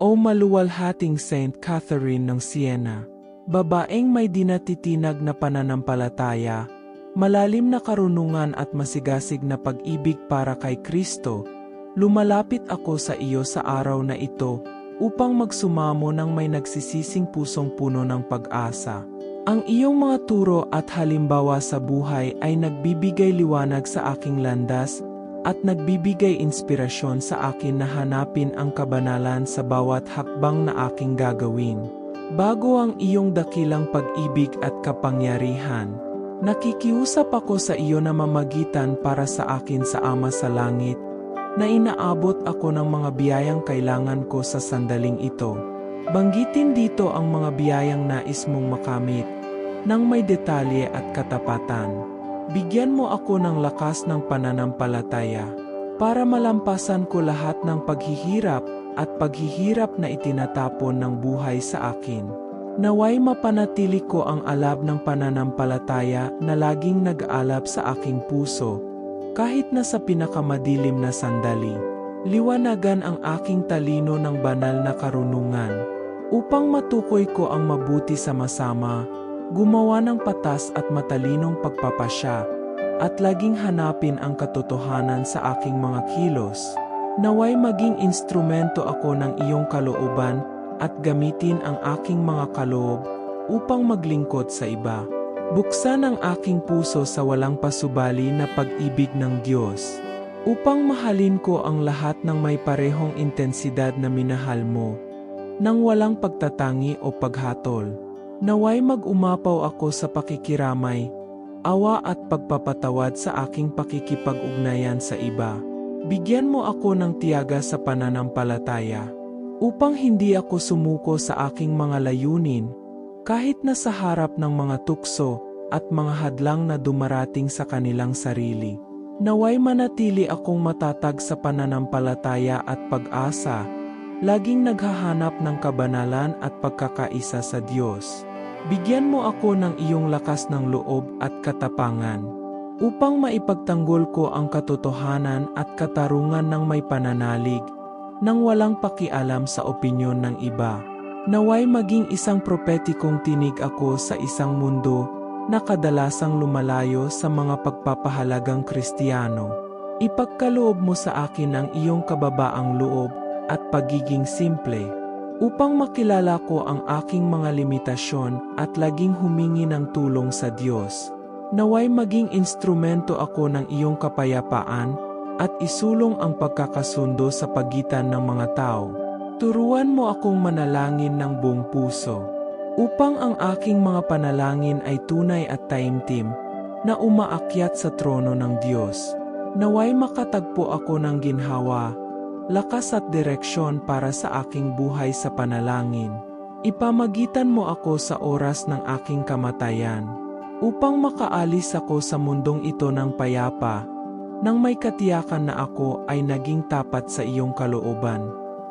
O maluwalhating Saint Catherine ng Siena, babaeng may dinatitinag na pananampalataya, malalim na karunungan at masigasig na pag-ibig para kay Kristo, lumalapit ako sa iyo sa araw na ito upang magsumamo ng may nagsisising pusong puno ng pag-asa. Ang iyong mga turo at halimbawa sa buhay ay nagbibigay liwanag sa aking landas at nagbibigay inspirasyon sa akin na hanapin ang kabanalan sa bawat hakbang na aking gagawin. Bago ang iyong dakilang pag-ibig at kapangyarihan, nakikiusap ako sa iyo na mamagitan para sa akin sa Ama sa Langit, na inaabot ako ng mga biyayang kailangan ko sa sandaling ito. Banggitin dito ang mga biyayang nais mong makamit, nang may detalye at katapatan. Bigyan mo ako ng lakas ng pananampalataya para malampasan ko lahat ng paghihirap at paghihirap na itinatapon ng buhay sa akin. Naway mapanatili ko ang alab ng pananampalataya na laging nag-aalab sa aking puso, kahit na sa pinakamadilim na sandali. Liwanagan ang aking talino ng banal na karunungan, upang matukoy ko ang mabuti sama-sama gumawa ng patas at matalinong pagpapasya, at laging hanapin ang katotohanan sa aking mga kilos. Naway maging instrumento ako ng iyong kalooban at gamitin ang aking mga kaloob upang maglingkod sa iba. Buksan ang aking puso sa walang pasubali na pag-ibig ng Diyos, upang mahalin ko ang lahat ng may parehong intensidad na minahal mo, nang walang pagtatangi o paghatol. Naway mag-umapaw ako sa pakikiramay, awa at pagpapatawad sa aking pakikipag-ugnayan sa iba. Bigyan mo ako ng tiyaga sa pananampalataya, upang hindi ako sumuko sa aking mga layunin, kahit na sa harap ng mga tukso at mga hadlang na dumarating sa kanilang sarili. Naway manatili akong matatag sa pananampalataya at pag-asa, laging naghahanap ng kabanalan at pagkakaisa sa Diyos. Bigyan mo ako ng iyong lakas ng loob at katapangan, upang maipagtanggol ko ang katotohanan at katarungan ng may pananalig, nang walang pakialam sa opinyon ng iba. Naway maging isang propetikong tinig ako sa isang mundo na kadalasang lumalayo sa mga pagpapahalagang kristiyano. Ipagkaloob mo sa akin ang iyong kababaang loob at pagiging simple upang makilala ko ang aking mga limitasyon at laging humingi ng tulong sa Diyos. Naway maging instrumento ako ng iyong kapayapaan at isulong ang pagkakasundo sa pagitan ng mga tao. Turuan mo akong manalangin ng buong puso, upang ang aking mga panalangin ay tunay at taimtim, na umaakyat sa trono ng Diyos. Naway makatagpo ako ng ginhawa lakas at direksyon para sa aking buhay sa panalangin. Ipamagitan mo ako sa oras ng aking kamatayan, upang makaalis ako sa mundong ito ng payapa, nang may katiyakan na ako ay naging tapat sa iyong kalooban.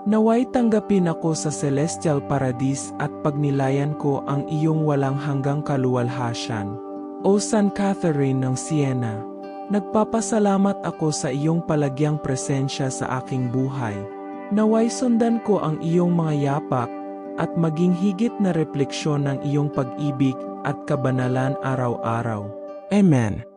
Naway tanggapin ako sa celestial paradise at pagnilayan ko ang iyong walang hanggang kaluwalhasyan. O San Catherine ng Siena, Nagpapasalamat ako sa iyong palagyang presensya sa aking buhay. Naway sundan ko ang iyong mga yapak at maging higit na refleksyon ng iyong pag-ibig at kabanalan araw-araw. Amen.